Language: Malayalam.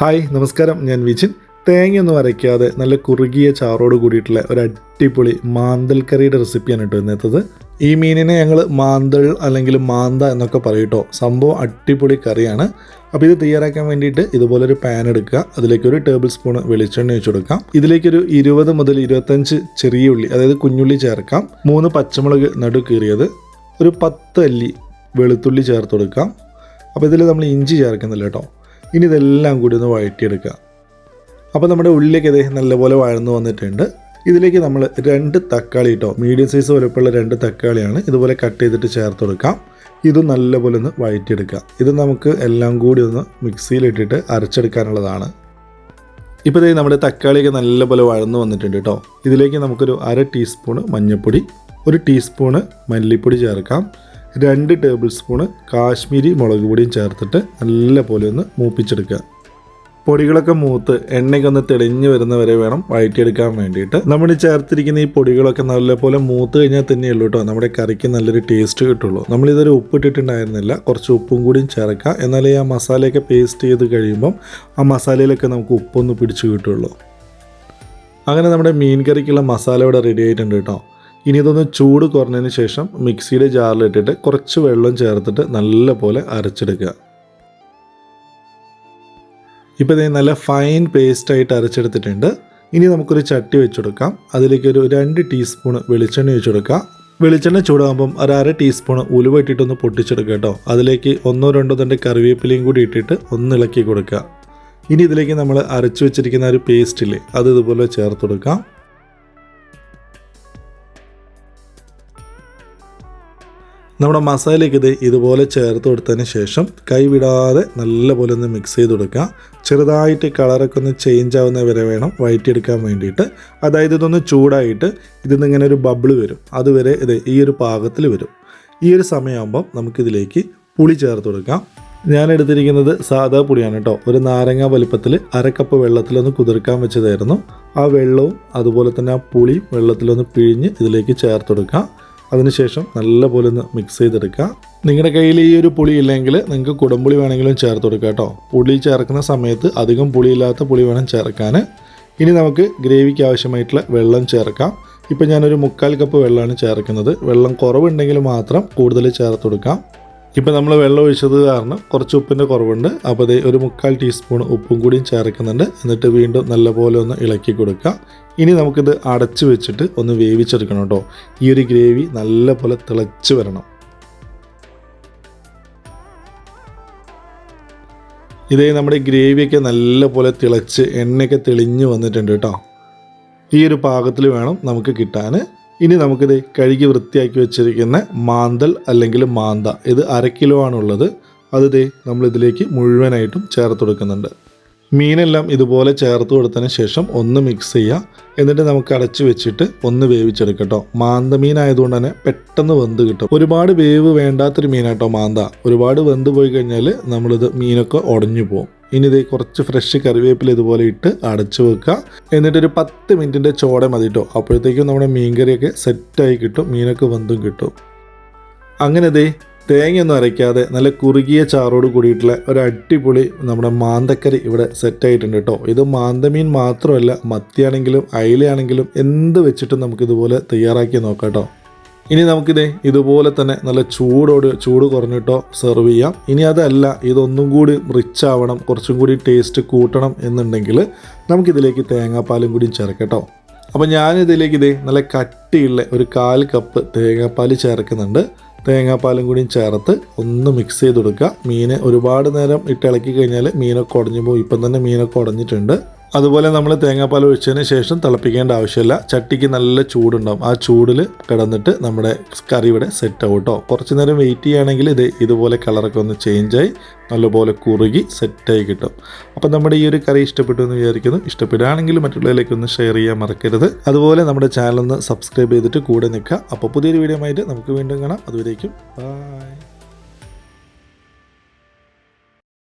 ഹായ് നമസ്കാരം. ഞാൻ വിജിൻ. തേങ്ങയൊന്നും അരയ്ക്കാതെ നല്ല കുറുകിയ ചാറോട് കൂടിയിട്ടുള്ള ഒരു അടിപൊളി മാന്തൽ കറിയുടെ റെസിപ്പിയാണ് കേട്ടോ ഇന്നത്തത്. ഈ മീനിനെ ഞങ്ങൾ മാന്തൾ അല്ലെങ്കിൽ മാന്ത എന്നൊക്കെ പറയൂട്ടോ സംഭവം അടിപൊളി കറിയാണ്. അപ്പോൾ ഇത് തയ്യാറാക്കാൻ വേണ്ടിയിട്ട് ഇതുപോലൊരു പാൻ എടുക്കുക. അതിലേക്ക് ഒരു ടേബിൾ സ്പൂൺ വെളിച്ചെണ്ണ ഒഴിച്ചു കൊടുക്കാം. ഇതിലേക്കൊരു ഇരുപത് മുതൽ ഇരുപത്തഞ്ച് ചെറിയ ഉള്ളി അതായത് കുഞ്ഞുള്ളി ചേർക്കാം. മൂന്ന് പച്ചമുളക് നടു കീറിയത് ഒരു പത്ത് അല്ലി വെളുത്തുള്ളി ചേർത്ത് കൊടുക്കാം. അപ്പോൾ ഇതിൽ നമ്മൾ ഇഞ്ചി ചേർക്കുന്നില്ല കേട്ടോ. ഇനി ഇതെല്ലാം കൂടി ഒന്ന് വഴറ്റിയെടുക്കുക അപ്പോൾ നമ്മുടെ ഉള്ളിലേക്ക് അദ്ദേഹം നല്ലപോലെ വഴന്നു വന്നിട്ടുണ്ട്. ഇതിലേക്ക് നമ്മൾ രണ്ട് തക്കാളി കേട്ടോ മീഡിയം സൈസ് വലുപ്പമുള്ള രണ്ട് തക്കാളിയാണ് ഇതുപോലെ കട്ട് ചെയ്തിട്ട് ചേർത്ത് കൊടുക്കാം. ഇതും നല്ലപോലെ ഒന്ന് വഴറ്റിയെടുക്കുക ഇത് നമുക്ക് എല്ലാം കൂടി ഒന്ന് മിക്സിയിലിട്ടിട്ട് അരച്ചെടുക്കാനുള്ളതാണ്. ഇപ്പോൾ ഇതേ നമ്മുടെ തക്കാളിയൊക്കെ നല്ലപോലെ വഴന്നു വന്നിട്ടുണ്ട് കേട്ടോ. ഇതിലേക്ക് നമുക്കൊരു അര ടീസ്പൂണ് മഞ്ഞൾപ്പൊടി ഒരു ടീസ്പൂണ് മല്ലിപ്പൊടി ചേർക്കാം. രണ്ട് ടേബിൾ സ്പൂണ് കാശ്മീരി മുളക് പൊടിയും ചേർത്തിട്ട് നല്ല പോലെ ഒന്ന് മൂപ്പിച്ചെടുക്കുക. പൊടികളൊക്കെ മൂത്ത് എണ്ണയ്ക്ക് ഒന്ന് തെളിഞ്ഞു വരുന്ന വരെ വേണം വഴറ്റിയെടുക്കാൻ വേണ്ടിയിട്ട്. നമ്മൾ ചേർത്തിരിക്കുന്ന ഈ പൊടികളൊക്കെ നല്ലപോലെ മൂത്ത് കഴിഞ്ഞാൽ തന്നെയുള്ളൂ കേട്ടോ. നമ്മുടെ കറിക്ക് നല്ലൊരു ടേസ്റ്റ് കിട്ടുള്ളൂ. നമ്മളിതൊരു ഉപ്പിട്ടിട്ടുണ്ടായിരുന്നില്ല. കുറച്ച് ഉപ്പും കൂടിയും ചേർക്കുക. എന്നാലേ ആ മസാലയൊക്കെ പേസ്റ്റ് ചെയ്ത് കഴിയുമ്പം ആ മസാലയിലൊക്കെ നമുക്ക് ഉപ്പൊന്ന് പിടിച്ച് കിട്ടുള്ളൂ. അങ്ങനെ നമ്മുടെ മീൻ കറിക്കുള്ള മസാല ഇവിടെ റെഡി ആയിട്ടുണ്ട് കേട്ടോ. ഇനി ഇതൊന്ന് ചൂട് കുറഞ്ഞതിന് ശേഷം മിക്സിയുടെ ജാറിലിട്ടിട്ട് കുറച്ച് വെള്ളം ചേർത്തിട്ട് നല്ലപോലെ അരച്ചെടുക്കുക. ഇപ്പോൾ ഇത് നല്ല ഫൈൻ പേസ്റ്റായിട്ട് അരച്ചെടുത്തിട്ടുണ്ട്. ഇനി നമുക്കൊരു ചട്ടി വെച്ചെടുക്കാം. അതിലേക്ക് ഒരു രണ്ട് ടീസ്പൂൺ വെളിച്ചെണ്ണ വെച്ചെടുക്കാം. വെളിച്ചെണ്ണ ചൂടാകുമ്പം ഒരു അര ടീസ്പൂൺ ഉലുവ ഇട്ടിട്ടൊന്ന് പൊട്ടിച്ചെടുക്കുക കേട്ടോ. അതിലേക്ക് ഒന്നോ രണ്ടോ തന്റെ കറിവേപ്പിലയും കൂടി ഇട്ടിട്ട് ഒന്ന് ഇളക്കി കൊടുക്കുക. ഇനി ഇതിലേക്ക് നമ്മൾ അരച്ചു വെച്ചിരിക്കുന്ന ഒരു പേസ്റ്റില്ലേ അത് ഇതുപോലെ ചേർത്ത് കൊടുക്കാം. നമ്മുടെ മസാലയ്ക്ക് ഇത് ഇതുപോലെ ചേർത്ത് കൊടുത്തതിന് ശേഷം കൈവിടാതെ നല്ലപോലെ ഒന്ന് മിക്സ് ചെയ്ത് കൊടുക്കുക. ചെറുതായിട്ട് കളറൊക്കെ ഒന്ന് ചേഞ്ച് ആവുന്ന വരെ വേണം വയറ്റിയെടുക്കാൻ വേണ്ടിയിട്ട്. അതായത് ഇതൊന്ന് ചൂടായിട്ട് ഇതിൽ ഇങ്ങനെ ഒരു ബബിൾ വരും. അതുവരെ ഇത് ഈ ഒരു പാകത്തിൽ വരും. ഈ ഒരു സമയമാകുമ്പം നമുക്കിതിലേക്ക് പുളി ചേർത്ത് കൊടുക്കാം. ഞാൻ എടുത്തിരിക്കുന്നത് സാധാ പുളിയാണ് കേട്ടോ. ഒരു നാരങ്ങ വലിപ്പത്തിൽ അരക്കപ്പ് വെള്ളത്തിലൊന്ന് കുതിർക്കാൻ വെച്ചതായിരുന്നു. ആ വെള്ളവും അതുപോലെ തന്നെ ആ പുളിയും വെള്ളത്തിലൊന്ന് പിഴിഞ്ഞ് ഇതിലേക്ക് ചേർത്ത് കൊടുക്കാം. അതിനുശേഷം നല്ലപോലെ ഒന്ന് മിക്സ് ചെയ്തെടുക്കുക. നിങ്ങളുടെ കയ്യിൽ ഈ ഒരു പുളി ഇല്ലെങ്കിൽ നിങ്ങൾക്ക് കുടംപുളി വേണമെങ്കിലും ചേർത്ത് കൊടുക്കുക കേട്ടോ. പുളി ചേർക്കുന്ന സമയത്ത് അധികം പുളിയില്ലാത്ത പുളി വേണം ചേർക്കാൻ. ഇനി നമുക്ക് ഗ്രേവിക്ക് ആവശ്യമായിട്ടുള്ള വെള്ളം ചേർക്കാം. ഇപ്പം ഞാനൊരു മുക്കാൽ കപ്പ് വെള്ളമാണ് ചേർക്കുന്നത്. വെള്ളം കുറവുണ്ടെങ്കിൽ മാത്രം കൂടുതൽ ചേർത്ത് കൊടുക്കാം. ഇപ്പം നമ്മൾ വെള്ളം ഒഴിച്ചത് കാരണം കുറച്ച് ഉപ്പിന്റെ കുറവുണ്ട്. അപ്പോൾ അത് ഒരു മുക്കാൽ ടീസ്പൂൺ ഉപ്പും കൂടിയും ചേർക്കുന്നുണ്ട്. എന്നിട്ട് വീണ്ടും നല്ലപോലെ ഒന്ന് ഇളക്കി കൊടുക്കുക ഇനി നമുക്കിത് അടച്ചു വെച്ചിട്ട് ഒന്ന് വേവിച്ചെടുക്കണം കേട്ടോ. ഈ ഒരു ഗ്രേവി നല്ലപോലെ തിളച്ച് വരണം. ഇതേ നമ്മുടെ ഗ്രേവിയൊക്കെ നല്ലപോലെ തിളച്ച് എണ്ണയൊക്കെ തെളിഞ്ഞ് വന്നിട്ടുണ്ട് കേട്ടോ. ഈ ഒരു പാകത്തിൽ വേണം നമുക്ക് കിട്ടാൻ. ഇനി നമുക്കിത് കഴുകി വൃത്തിയാക്കി വെച്ചിരിക്കുന്ന മാന്തൽ അല്ലെങ്കിൽ മാന്ത ഇത് അര കിലോ ആണുള്ളത്. അത് നമ്മളിതിലേക്ക് മുഴുവനായിട്ടും ചേർത്ത് കൊടുക്കുന്നുണ്ട്. മീനെല്ലാം ഇതുപോലെ ചേർത്ത് കൊടുത്തതിന് ശേഷം ഒന്ന് മിക്സ് ചെയ്യുക എന്നിട്ട് നമുക്ക് അടച്ചു വെച്ചിട്ട് ഒന്ന് വേവിച്ചെടുക്കട്ടോ മാന്ത മീനായതുകൊണ്ട് തന്നെ പെട്ടെന്ന് വെന്ത് കിട്ടും. ഒരുപാട് വേവ് വേണ്ടാത്തൊരു മീനാട്ടോ മാന്ത. ഒരുപാട് വെന്ത് പോയി കഴിഞ്ഞാൽ നമ്മളിത് മീനൊക്കെ ഉടഞ്ഞു പോകും ഇനി ഇത് കുറച്ച് ഫ്രഷ് കറിവേപ്പില ഇതുപോലെ ഇട്ട് അടച്ചു വെക്കുക. എന്നിട്ടൊരു പത്ത് മിനിറ്റിന്റെ ചോട മതി കേട്ടോ അപ്പോഴത്തേക്കും നമ്മുടെ മീൻകറിയൊക്കെ സെറ്റായി കിട്ടും. മീനൊക്കെ വന്തും കിട്ടും. അങ്ങനെ ദേ തേങ്ങയൊന്നും അരയ്ക്കാതെ നല്ല കുറുകിയ ചാറോട് കൂടിയിട്ടുള്ള ഒരു അടിപൊളി നമ്മുടെ മാന്തക്കറി ഇവിടെ സെറ്റായിട്ടുണ്ട് കേട്ടോ ഇത് മാന്തമീൻ മാത്രമല്ല മത്തിയാണെങ്കിലും അയിലയാണെങ്കിലും എന്ത് വെച്ചിട്ടും നമുക്കിതുപോലെ തയ്യാറാക്കി നോക്കാം കേട്ടോ ഇനി നമുക്കിത് ഇതുപോലെ തന്നെ നല്ല ചൂടോട് ചൂട് കുറഞ്ഞിട്ടോ സെർവ് ചെയ്യാം. ഇനി അതല്ല ഇതൊന്നും കൂടി റിച്ച് ആവണം കുറച്ചും കൂടി ടേസ്റ്റ് കൂട്ടണം എന്നുണ്ടെങ്കിൽ നമുക്കിതിലേക്ക് തേങ്ങാപ്പാലും കൂടി ചേർക്കട്ടോ. അപ്പോൾ ഞാനിതിലേക്ക് ഇതേ നല്ല കട്ടിയുള്ള ഒരു കാൽ കപ്പ് തേങ്ങാപ്പാൽ ചേർക്കുന്നുണ്ട്. തേങ്ങാപ്പാലും കൂടി ചേർത്ത് ഒന്ന് മിക്സ് ചെയ്ത് കൊടുക്കുക. മീൻ ഒരുപാട് നേരം ഇട്ട് ഇളക്കി കഴിഞ്ഞാൽ മീനൊക്കെ ഉടഞ്ഞു പോകും. ഇപ്പം തന്നെ മീനൊക്കെ ഉടഞ്ഞിട്ടുണ്ട്. അതുപോലെ നമ്മൾ തേങ്ങാപ്പാൽ ഒഴിച്ചതിന് ശേഷം തിളപ്പിക്കേണ്ട ആവശ്യമില്ല. ചട്ടിക്ക് നല്ല ചൂടുണ്ടാവും. ആ ചൂടിൽ കിടന്നിട്ട് നമ്മുടെ കറി ഇവിടെ സെറ്റ് ആവും കേട്ടോ കുറച്ച് നേരം വെയിറ്റ് ചെയ്യുകയാണെങ്കിൽ ഇത് ഇതുപോലെ കളറൊക്കെ ഒന്ന് ചേഞ്ചായി നല്ലപോലെ കുറുകി സെറ്റായി കിട്ടും. അപ്പം നമ്മുടെ ഈ ഒരു കറി ഇഷ്ടപ്പെട്ടു എന്ന് വിചാരിക്കുന്നു. ഇഷ്ടപ്പെടുകയാണെങ്കിൽ മറ്റുള്ളവരിലേക്ക് ഒന്ന് ഷെയർ ചെയ്യാൻ മറക്കരുത്. അതുപോലെ നമ്മുടെ ചാനൽ ഒന്ന് സബ്സ്ക്രൈബ് ചെയ്തിട്ട് കൂടെ നിൽക്കുക. അപ്പോൾ പുതിയൊരു വീഡിയോ ആയിട്ട് നമുക്ക് വീണ്ടും കാണാം. അതുവരേക്കും ബൈ